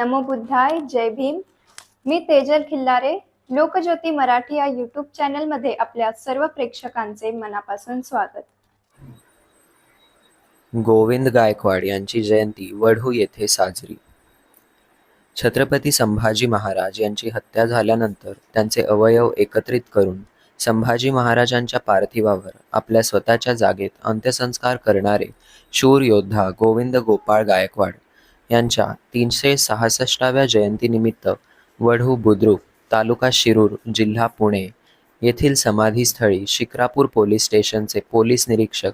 नमो बुद्धाय जय भीम. मी तेजल खिल्लारे लोकज्योती मराठी या यूट्यूब चॅनलमध्ये आपल्या सर्व प्रेक्षकांचे मनापासून स्वागत. गोविंद गायकवाड यांची जयंती वढू येथे साजरी. छत्रपती संभाजी महाराज यांची हत्या झाल्यानंतर त्यांचे अवयव एकत्रित करून संभाजी महाराजांच्या पार्थिवावर आपल्या स्वतःच्या जागेत अंत्यसंस्कार करणारे शूर योद्धा गोविंद गोपाळ गायकवाड यांच्या तीनशे सहासष्टाव्या जयंतीनिमित्त वढू बुद्रुक तालुका शिरूर जिल्हा पुणे येथील समाधीस्थळी शिक्रापूर पोलीस स्टेशनचे पोलीस निरीक्षक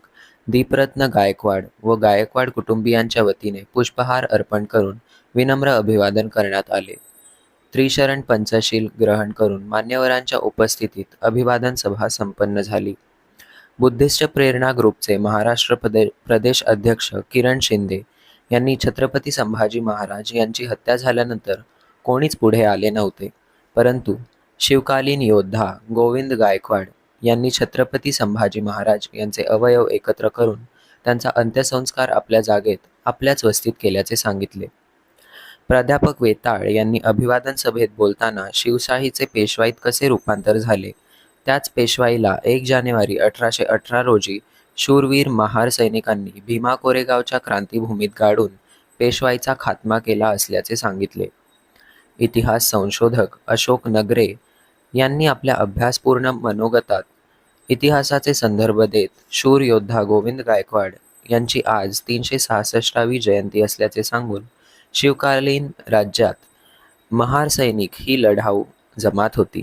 दीपरत्न गायकवाड व गायकवाड कुटुंबियांच्या वतीने पुष्पहार अर्पण करून विनम्र अभिवादन करण्यात आले. त्रिशरण पंचशील ग्रहण करून मान्यवरांच्या उपस्थितीत अभिवादन सभा संपन्न झाली. बुद्धिस्ट प्रेरणा ग्रुपचे महाराष्ट्र प्रदे प्रदेश अध्यक्ष किरण शिंदे यांनी छत्रपती संभाजी महाराज यांची हत्या झाल्यानंतर कोणीच पुढे आले नव्हते. परंतु शिवकालीन योद्धा गोविंद गायकवाड यांनी छत्रपती संभाजी महाराज यांचे अवयव एकत्र करून त्यांचा अंत्यसंस्कार आपल्या जागेत आपल्याच वस्तीत केल्याचे सांगितले. प्राध्यापक वेताळ यांनी अभिवादन सभेत बोलताना शिवशाहीचे पेशवाईत कसे रूपांतर झाले? त्याच पेशवाईला एक जानेवारी अठराशे अठरा रोजी शूरवीर महार सैनिकांनी भीमा कोरेगावच्या क्रांतीभूमीत गाडून पेशवाईचा खात्मा केला असल्याचे सांगितले. इतिहास संशोधक अशोक नगरे यांनी आपल्या अभ्यासपूर्ण मनोगतात इतिहासाचे संदर्भ देत शूर योद्धा गोविंद गायकवाड यांची आज तीनशे सहासष्टावी जयंती असल्याचे सांगून शिवकालीन राज्यात महार सैनिक ही लढाऊ जमात होती.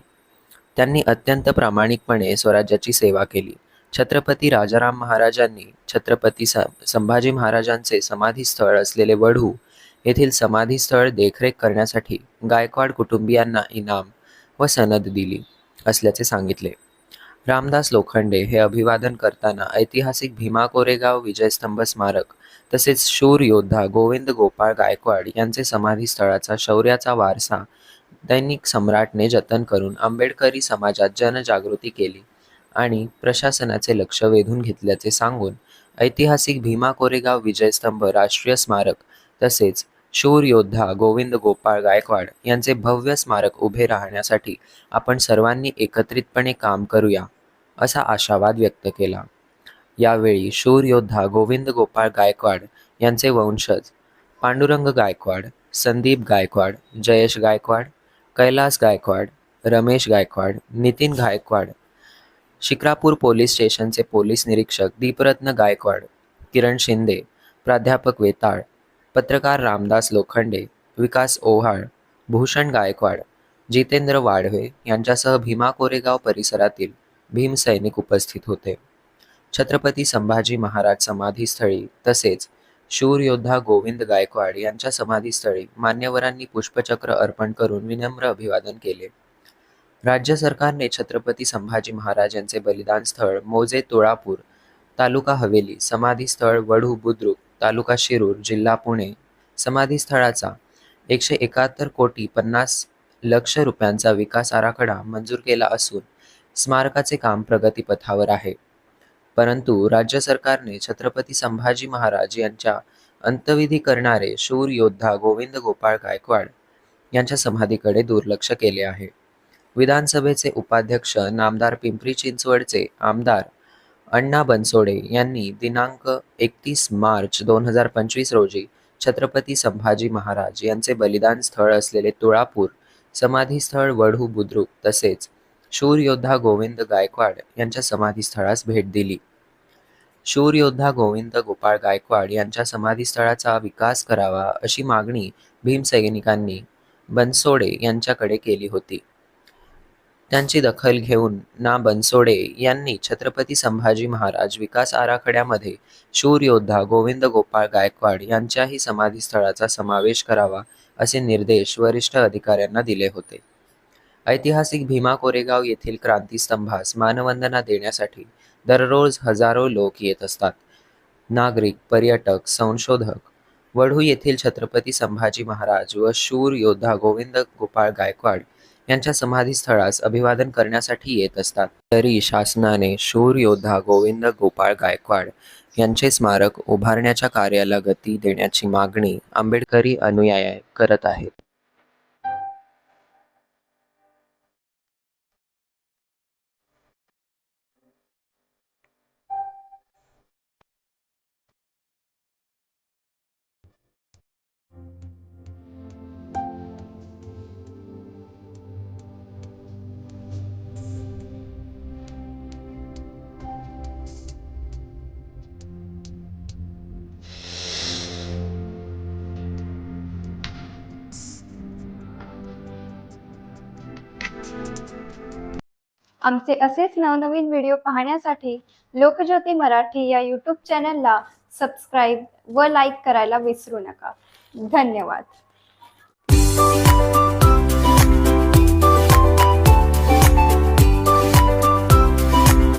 त्यांनी अत्यंत प्रामाणिकपणे स्वराज्याची सेवा केली. छत्रपती राजाराम महाराजांनी छत्रपती संभाजी महाराजांचे समाधीस्थळ असलेले वढू येथील समाधीस्थळ देखरेख करण्यासाठी गायकवाड कुटुंबियांना इनाम व सनद दिली असल्याचे सांगितले. रामदास लोखंडे हे अभिवादन करताना ऐतिहासिक भीमा कोरेगाव विजयस्तंभ स्मारक तसेच शूर योद्धा गोविंद गोपाळ गायकवाड यांचे समाधीस्थळाचा शौर्याचा वारसा दैनिक सम्राटने जतन करून आंबेडकरी समाजात जनजागृती केली. आणि प्रशासनाचे लक्ष वेधून घेतल्याचे सांगून ऐतिहासिक भीमा कोरेगाव विजयस्तंभ राष्ट्रीय स्मारक तसेच शूर योद्धा गोविंद गोपाळ गायकवाड यांचे भव्य स्मारक उभे राहण्यासाठी आपण सर्वांनी एकत्रितपणे काम करूया असा आशावाद व्यक्त केला. यावेळी शूर योद्धा गोविंद गोपाळ गायकवाड यांचे वंशज पांडुरंग गायकवाड संदीप गायकवाड जयेश गायकवाड कैलास गायकवाड रमेश गायकवाड नितीन गायकवाड शिक्रापूर पोलीस स्टेशनचे पोलीस निरीक्षक दीपरत्न गायकवाड किरण शिंदे प्राध्यापक वेताळ पत्रकार रामदास लोखंडे विकास ओव्हाळ भूषण गायकवाड जितेंद्र वाढवे यांच्यासह भीमा कोरेगाव परिसरातील भीम सैनिक उपस्थित होते. छत्रपती संभाजी महाराज समाधीस्थळी तसेच शूर योद्धा गोविंद गायकवाड यांच्या समाधीस्थळी मान्यवरांनी पुष्पचक्र अर्पण करून विनम्र अभिवादन केले. राज्य सरकारने छत्रपती संभाजी महाराज यांचे बलिदान स्थळ मोजे तुळापूर तालुका हवेली समाधीस्थळ वढू बुद्रुक तालुका शिरूर जिल्हा पुणे समाधीस्थळाचा एकशे एकाहत्तर कोटी पन्नास लक्ष रुपयांचा विकास आराखडा मंजूर केला असून स्मारकाचे काम प्रगतीपथावर आहे. परंतु राज्य सरकारने छत्रपती संभाजी महाराज यांच्या अंत्यविधी करणारे शूर योद्धा गोविंद गोपाळ गायकवाड यांच्या समाधीकडे दुर्लक्ष केले आहे. विधानसभेचे उपाध्यक्ष नामदार पिंपरी चिंचवडचे आमदार अण्णा बनसोडे यांनी दिनांक एकतीस मार्च दोन हजार पंचवीस रोजी छत्रपती संभाजी महाराज यांचे बलिदान स्थळ असलेले तुळापूर समाधीस्थळ वढू बुद्रुक तसेच शूरयोद्धा गोविंद गायकवाड यांच्या समाधीस्थळास भेट दिली. शूरयोद्धा गोविंद गोपाळ गायकवाड यांच्या समाधीस्थळाचा विकास करावा अशी मागणी भीमसैनिकांनी बनसोडे यांच्याकडे केली होती. त्यांची दखल घेऊन ना बनसोडे यांनी छत्रपती संभाजी महाराज विकास आराखड्यामध्ये शूर योद्धा गोविंद गोपाळ गायकवाड यांच्याही समाधीस्थळाचा समावेश करावा असे निर्देश वरिष्ठ अधिकाऱ्यांना दिले होते. ऐतिहासिक भीमा कोरेगाव येथील क्रांतीस्तंभास मानवंदना देण्यासाठी दररोज हजारो लोक येत असतात. नागरिक पर्यटक संशोधक वढू येथील छत्रपती संभाजी महाराज व शूर योद्धा गोविंद गोपाळ गायकवाड यांच्या समाधीस्थळास अभिवादन करण्यासाठी येत असतात. तरी शासनाने शूर योद्धा गोविंद गोपाळ गायकवाड यांचे स्मारक उभारण्याच्या कार्याला गती देण्याची मागणी आंबेडकरी अनुयायी करत आहेत. आमचे असेच नवनवीन व्हिडिओ पाहण्यासाठी लोकज्योती मराठी या यूट्यूब चॅनलला सबस्क्राईब व लाईक करायला विसरू नका. धन्यवाद.